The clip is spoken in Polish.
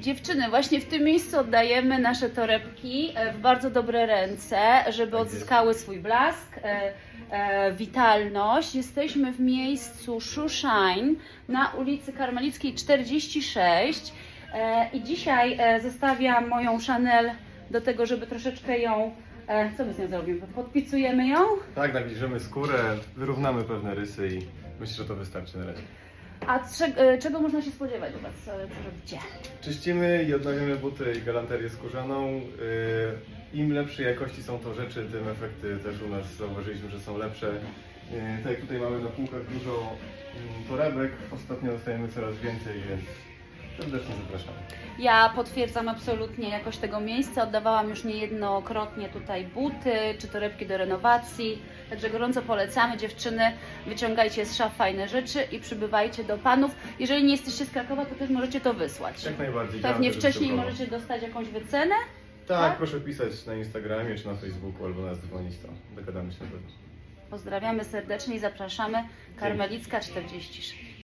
Dziewczyny, właśnie w tym miejscu oddajemy nasze torebki e, w bardzo dobre ręce, żeby Tak odzyskały swój blask, e, e, witalność. Jesteśmy w miejscu Shoeshine na ulicy Karmelickiej 46 e, i dzisiaj zestawiam moją Chanel do tego, żeby troszeczkę ją, co my z nią zrobimy? Podpicujemy ją? Tak, nawilżymy skórę, wyrównamy pewne rysy i myślę, że to wystarczy na razie. A trze- e, czego można się spodziewać od Was? Co, co robicie? Czyścimy i odnawiamy buty i galanterię skórzaną. Yy, Im lepszej jakości są to rzeczy, tym efekty też u nas zauważyliśmy, że są lepsze. Yy, Tak jak tutaj mamy na półkach dużo mm, torebek, ostatnio dostajemy coraz więcej, więc serdecznie zapraszamy. Ja potwierdzam absolutnie jakość tego miejsca. Oddawałam już niejednokrotnie tutaj buty czy torebki do renowacji. Także gorąco polecamy dziewczyny. Wyciągajcie z szaf fajne rzeczy i przybywajcie do panów. Jeżeli nie jesteście z Krakowa, to też możecie to wysłać. Jak najbardziej. Pewnie działamy też wcześniej możecie dostać jakąś wycenę. Tak, tak? proszę pisać na Instagramie czy na Facebooku albo nas dzwonić, to dogadamy się na pewno. Pozdrawiamy serdecznie i zapraszamy. Karmelicka 46.